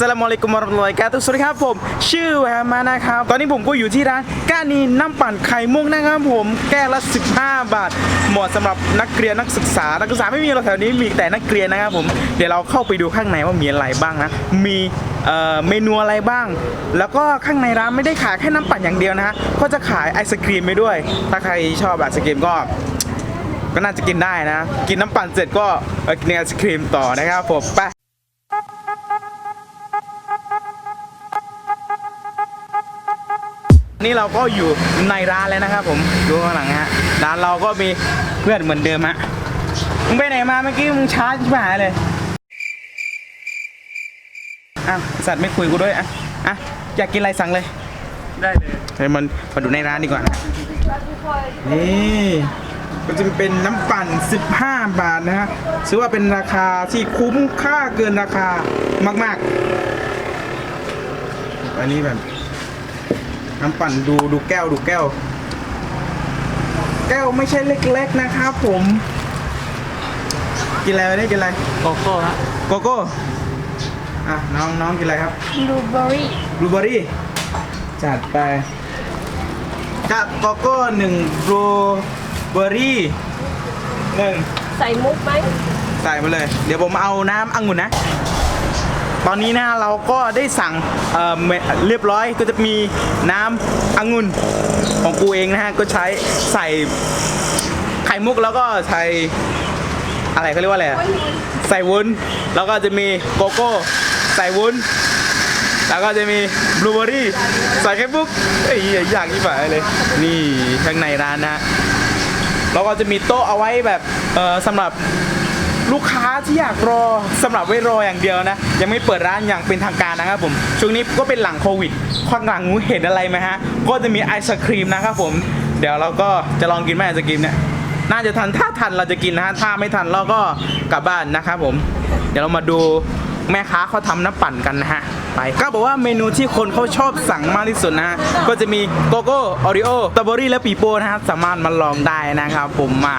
สลามอะลัยกุมวะเราะห์มตุลลอฮิวะบะเราะกาตุฮ์สวัสดีครับผม ชื่อแฮมมานะครับ ตอนนี้ผมก็อยู่ที่ร้านก้านีน้ำปั่นไข่มุกนะครับผม แก้วละ 15 บาท เหมาะสำหรับนักเรียนนักศึกษา นักศึกษาไม่มีหรอกแถวนี้มีแต่นักเรียนนะครับผม เดี๋ยวเราเข้าไปดูข้างในว่ามีอะไรบ้างนะ มีเอ่อเมนูอะไรบ้าง แล้วก็ข้างในร้านไม่ได้ขายแค่น้ำปั่นอย่างเดียวนะฮะ ก็จะขายไอศครีมไปด้วย ถ้าใครชอบไอศครีมก็ก็น่าจะกินได้นะ กินน้ำปั่นเสร็จก็กินไอศครีมต่อนะครับผมไป นี่เราก็อยู่ในร้านแล้วนะครับผมดูข้างหลังฮะร้านเราก็มีเพื่อนเหมือนเดิมฮะมึงไปไหนมาเมื่อกี้มึงช้าชิบหายเลยอ้าวสัตว์ไม่คุยกูด้วยอะอะอยากกินอะไรสั่งเลย ได้เลยเดี๋ยวมันมาดูในร้านดีกว่านะนี่ก็จะเป็นน้ำปั่น 15 บาทนะฮะถือว่าเป็นราคาที่คุ้มค่าเกินราคา มาก ๆ อันนี้แบบ น้ำปั่นดูดูแก้วดูแก้ว แก้วไม่ใช่เล็กๆนะครับผม กินอะไรได้กินอะไรโกโก้ฮะโกโก้อะน้องน้องกินอะไรครับบลูเบอรี่บลูเบอรี่จัดไปกับโกโก้หนึ่งบลูเบอรี่หนึ่งใส่มุกไหมใส่มาเลย เดี๋ยวผมเอาน้ำองุ่นนะ ตอนนี้นะเราก็ได้สั่งเเรียบร้อยก็จะมีน้ำองุ่นของกูเองนะฮะก็ใช้ใส่ไข่มุกแล้วก็ใส่อะไรเขาเรียกว่าอะไรใส่วุ้นแล้วก็จะมีโกโก้ใส่วุ้นแล้วก็จะมีบลูเบอรี่ใส่ไข่มุกเอ้ยอยากที่ฝ่ายเลย นี่ข้างในร้านนะแล้วก็จะมีโต๊ะเอาไว้แบบเออสำหรับ ลูกค้าที่อยากรอสำหรับไว้รออย่างเดียวนะ ยังไม่เปิดร้านอย่างเป็นทางการนะครับผมช่วงนี้ก็เป็นหลังโควิดข้างหลังเห็นอะไรไหมฮะ ก็จะมีไอศครีมนะครับผม เดี๋ยวเราก็จะลองกินไหมไอศครีมเนี่ยน่าจะทันถ้าทันเราจะกินนะฮะถ้าไม่ทันเราก็กลับบ้านนะครับผม เดี๋ยวเรามาดูแม่ค้าเขาทำน้ำปั่นกันนะฮะไปก็บอกว่าเมนูที่คนเขาชอบสั่งมากที่สุดนะ ก็จะมีโกโก้ออริโอสตรอเบอรี่และปีโป้นะฮะสามารถมาลองได้นะครับผมมา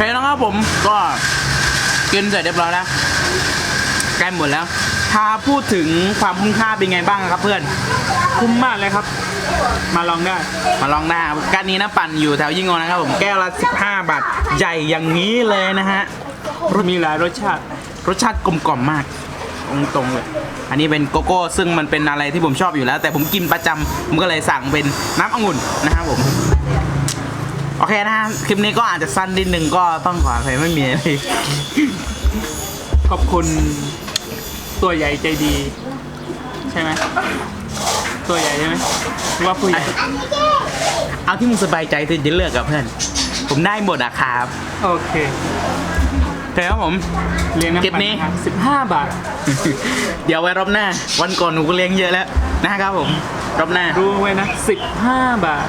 เคนะครับผมก็กินเสร็จเรียบร้อยแล้วใกล้หมดแล้ว ถ้าพูดถึงความคุ้มค่าเป็นไงบ้างครับเพื่อน คุ้มมากเลยครับ มาลองได้ มาลองได้การนี้นะปั่นอยู่แถวยิ่งงอนะครับผมแก้วละ15 บาท ใหญ่อย่างนี้เลยนะฮะรมีหลายรสชาติ รสชาติกลมกล่อมมากตรงๆเลย อันนี้เป็นโกโก้ซึ่งมันเป็นอะไรที่ผมชอบอยู่แล้ว แต่ผมกินประจำผมก็เลยสั่งเป็นน้ำองุ่นนะครับผม เคนะฮะคลิปนี้ก็อาจจะสั้นนิดนึงก็ต้องขออภัยไม่มีอะไรขอบคุณตัวใหญ่ใจดี ใช่ไหมตัวใหญ่ใช่ไหมหรือว่าผู้ใหญ่เอาที่มึงสบายใจที่จะเลือกกับเพื่อน ผมได้หมดอะครับ โอเคโอเคครับผมเลี้ยงน้ำคลิปนี้สิบห้าบาท เดี๋ยวไว้รอบหน้า วันก่อนหนูก็เลี้ยงเยอะแล้วนะครับผม รอบหน้า รู้ไว้นะสิบห้าบาท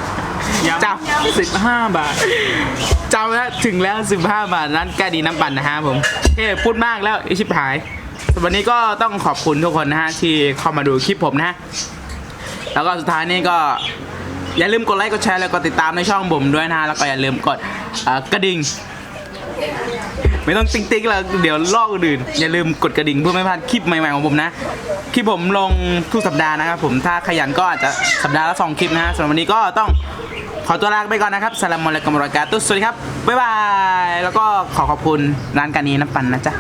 ย้ำจ้ะสิบห้าบาทจำแล้วถึงแล้ว15บห้าบาทร้านแกดีน้ำปั่นนะฮะผมเฮ้พูดมากแล้วไอชิบหาย วันนี้ก็ต้องขอบคุณทุกคนนะฮะที่เข้ามาดูคลิปผมนะฮะแล้วก็สุดท้ายนี่ก็อย่าลืมกดไลค์กดแชร์แล้วก็ติดตามในช่องผมด้วยนะฮะแล้วก็อย่าลืมกดกระดิ่งไม่ต้องติ๊งติ๊งแล้วเดี๋ยวลอกอื่นอย่าลืมกดกระดิ่งเพื่อไม่พลาดคลิปใหม่ๆของผมนะคลิปผมลงทุกสัปดาห์นะครับผมถ้าขยันก็อาจจะสัปดาห์ละสองคลิปนะฮะสำหรับวันนี้ก็ต้อง ขอตัวลาไปก่อนนะครับสลามอลัยกุมรากาตุสสวัสดีครับบ๊ายบาย แล้วก็ขอขอบคุณร้านการนี้น้ำปั่นนะจ๊ะ